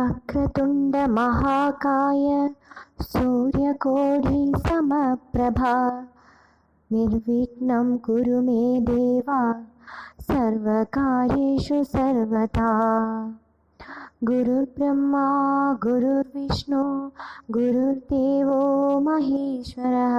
वक्रतुण्डमहाकाय सूर्यकोटिसमप्रभा। निर्विघ्नं कुरु मे देवा सर्वकार्येषु सर्वदा गुरुर्ब्रह्मा गुरुर्विष्णु गुरुर्देवो महेश्वरः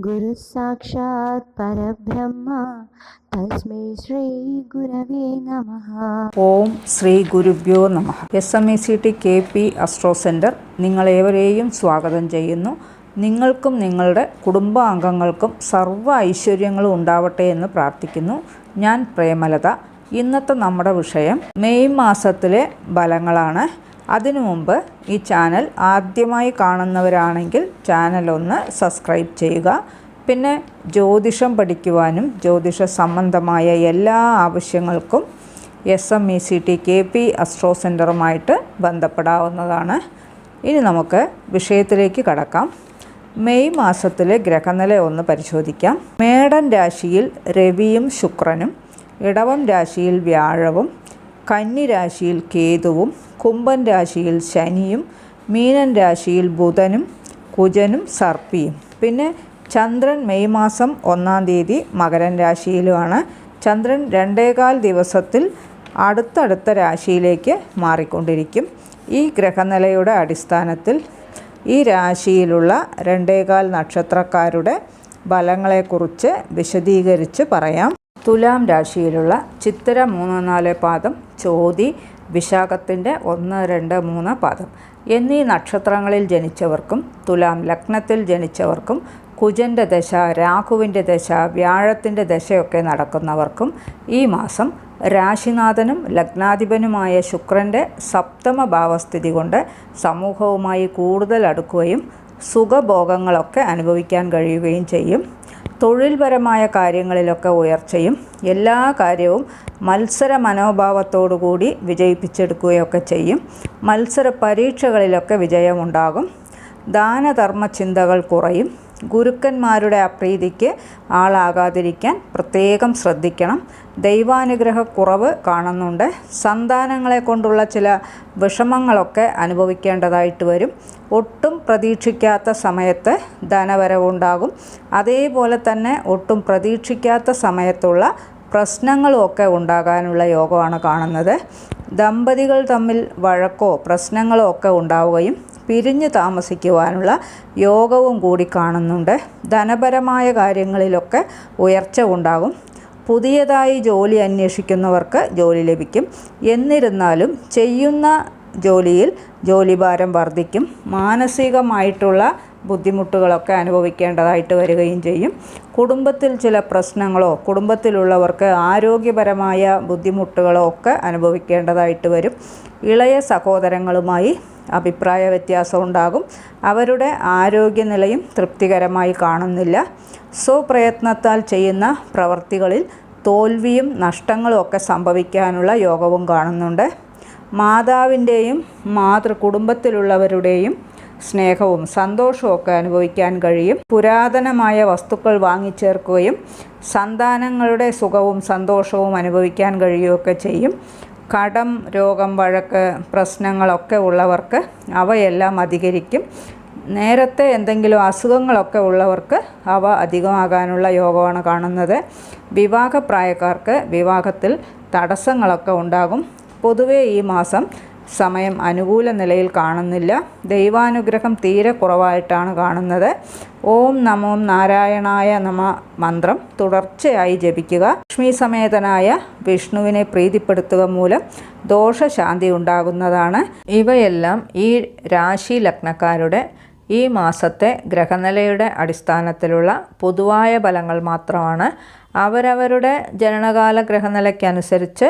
गुरुः साक्षात् परब्रह्म തസ്മൈ ശ്രീ ഗുരവേ നമഃ ഓം ശ്രീ ഗുരുഭ്യോ നമ S M E C T K P astro centre നിങ്ങളേവരെയും സ്വാഗതം ചെയ്യുന്നു നിങ്ങൾക്കും നിങ്ങളുടെ കുടുംബാംഗങ്ങൾക്കും സർവ്വ ഐശ്വര്യങ്ങളും ഉണ്ടാവട്ടെ എന്ന് പ്രാർത്ഥിക്കുന്നു ഞാൻ പ്രേമലത ഇന്നത്തെ നമ്മുടെ വിഷയം മെയ് മാസത്തിലെ ഫലങ്ങളാണ്. അതിനു മുമ്പ് ഈ ചാനൽ ആദ്യമായി കാണുന്നവരാണെങ്കിൽ ചാനൽ ഒന്ന് സബ്സ്ക്രൈബ് ചെയ്യുക. പിന്നെ ജ്യോതിഷം പഠിക്കുവാനും ജ്യോതിഷ സംബന്ധമായ എല്ലാ ആവശ്യങ്ങൾക്കും S M E C T K P astro സെന്ററുമായിട്ട് ബന്ധപ്പെടാവുന്നതാണ്. ഇനി നമുക്ക് വിഷയത്തിലേക്ക് കടക്കാം. മെയ് മാസത്തിലെ ഗ്രഹനില ഒന്ന് പരിശോധിക്കാം. മേടൻ രാശിയിൽ രവിയും ശുക്രനും ഇടവം രാശിയിൽ വ്യാഴവും കന്നി രാശിയിൽ കേതുവും കുംഭൻ രാശിയിൽ ശനിയും മീനൻ രാശിയിൽ ബുധനും കുജനും സർപ്പിയും. പിന്നെ ചന്ദ്രൻ മെയ് മാസം ഒന്നാം തീയതി മകരൻ രാശിയിലുമാണ്. ചന്ദ്രൻ രണ്ടേകാൽ ദിവസത്തിൽ അടുത്തടുത്ത രാശിയിലേക്ക് മാറിക്കൊണ്ടിരിക്കും. ഈ ഗ്രഹനിലയുടെ അടിസ്ഥാനത്തിൽ ഈ രാശിയിലുള്ള രണ്ടേകാൽ നക്ഷത്രക്കാരുടെ ഫലങ്ങളെക്കുറിച്ച് വിശദീകരിച്ച് പറയാം. തുലാം രാശിയിലുള്ള ചിത്തിര മൂന്ന് നാല് പാദം ചോതി വിശാഖത്തിന്റെ ഒന്ന് രണ്ട് മൂന്ന് പാദം. എന്നീ നക്ഷത്രങ്ങളിൽ ജനിച്ചവർക്കും തുലാം ലഗ്നത്തിൽ ജനിച്ചവർക്കും കുജന്റെ ദശ രാഹുവിന്റെ ദശ വ്യാഴത്തിന്റെ ദശയൊക്കെ നടക്കുന്നവർക്കും ഈ മാസം രാശിനാഥനും ലഗ്നാധിപനുമായ ശുക്രന്റെ സപ്തമ ഭാവസ്ഥിതി കൊണ്ട് സമൂഹവുമായി കൂടുതൽ അടുക്കുകയും സുഖഭോഗങ്ങളൊക്കെ അനുഭവിക്കാൻ കഴിയുകയും ചെയ്യും. തൊഴിൽപരമായ കാര്യങ്ങളിലൊക്കെ ഉയർച്ചയും എല്ലാ കാര്യവും മത്സര മനോഭാവത്തോടുകൂടി വിജയിപ്പിച്ചെടുക്കുകയൊക്കെ ചെയ്യും. മത്സര പരീക്ഷകളിലൊക്കെ വിജയമുണ്ടാകും. ദാനധർമ്മ ചിന്തകൾ കുറയും. ഗുരുക്കന്മാരുടെ അപ്രീതിക്ക് ആളാകാതിരിക്കാൻ പ്രത്യേകം ശ്രദ്ധിക്കണം. ദൈവാനുഗ്രഹ കുറവ് കാണുന്നുണ്ട്. സന്താനങ്ങളെ കൊണ്ടുള്ള ചില വിഷമങ്ങളൊക്കെ അനുഭവിക്കേണ്ടതായിട്ട് വരും. ഒട്ടും പ്രതീക്ഷിക്കാത്ത സമയത്ത് ധനവരവുണ്ടാകും. അതേപോലെ തന്നെ ഒട്ടും പ്രതീക്ഷിക്കാത്ത സമയത്തുള്ള പ്രശ്നങ്ങളുമൊക്കെ ഉണ്ടാകാനുള്ള യോഗമാണ് കാണുന്നത്. ദമ്പതികൾ തമ്മിൽ വഴക്കോ പ്രശ്നങ്ങളോ ഒക്കെ ഉണ്ടാവുകയും പിരിഞ്ഞു താമസിക്കുവാനുള്ള യോഗവും കൂടി കാണുന്നുണ്ട്. ധനപരമായ കാര്യങ്ങളിലൊക്കെ ഉയർച്ച ഉണ്ടാകും. പുതിയതായി ജോലി അന്വേഷിക്കുന്നവർക്ക് ജോലി ലഭിക്കും. എന്നിരുന്നാലും ചെയ്യുന്ന ജോലിയിൽ ജോലിഭാരം വർദ്ധിക്കും. മാനസികമായിട്ടുള്ള ബുദ്ധിമുട്ടുകളൊക്കെ അനുഭവിക്കേണ്ടതായിട്ട് വരികയും ചെയ്യും. കുടുംബത്തിൽ ചില പ്രശ്നങ്ങളോ കുടുംബത്തിലുള്ളവർക്ക് ആരോഗ്യപരമായ ബുദ്ധിമുട്ടുകളോ ഒക്കെ അനുഭവിക്കേണ്ടതായിട്ട് വരും. ഇളയ സഹോദരങ്ങളുമായി അഭിപ്രായ വ്യത്യാസം ഉണ്ടാകും. അവരുടെ ആരോഗ്യനിലയും തൃപ്തികരമായി കാണുന്നില്ല. സ്വപ്രയത്നത്താൽ ചെയ്യുന്ന പ്രവർത്തികളിൽ തോൽവിയും നഷ്ടങ്ങളും ഒക്കെ സംഭവിക്കാനുള്ള യോഗവും കാണുന്നുണ്ട്. മാതാവിന്റെയും മാതൃ കുടുംബത്തിലുള്ളവരുടെയും സ്നേഹവും സന്തോഷവും ഒക്കെ അനുഭവിക്കാൻ കഴിയും. പുരാതനമായ വസ്തുക്കൾ വാങ്ങിച്ചേർക്കുകയും സന്താനങ്ങളുടെ സുഖവും സന്തോഷവും അനുഭവിക്കാൻ കഴിയുകയൊക്കെ ചെയ്യും. കടം രോഗം വഴക്ക് പ്രശ്നങ്ങളൊക്കെ ഉള്ളവർക്ക് അവയെല്ലാം അധികരിക്കും. നേരത്തെ എന്തെങ്കിലും അസുഖങ്ങളൊക്കെ ഉള്ളവർക്ക് അവ അധികമാകാനുള്ള യോഗമാണ് കാണുന്നത്. വിവാഹപ്രായക്കാർക്ക് വിവാഹത്തിൽ തടസ്സങ്ങളൊക്കെ ഉണ്ടാകും. പൊതുവേ ഈ മാസം സമയം അനുകൂല നിലയിൽ കാണുന്നില്ല. ദൈവാനുഗ്രഹം തീരെ കുറവായിട്ടാണ് കാണുന്നത്. ഓം നമോ നാരായണായ നമ മന്ത്രം തുടർച്ചയായി ജപിക്കുക. ലക്ഷ്മി സമേതനായ വിഷ്ണുവിനെ പ്രീതിപ്പെടുത്തുക മൂലം ദോഷശാന്തി ഉണ്ടാകുന്നതാണ്. ഇവയെല്ലാം ഈ രാശി ലഗ്നക്കാരുടെ ഈ മാസത്തെ ഗ്രഹനിലയുടെ അടിസ്ഥാനത്തിലുള്ള പൊതുവായ ഫലങ്ങൾ മാത്രമാണ്. അവരവരുടെ ജനനകാല ഗ്രഹനിലയ്ക്കനുസരിച്ച്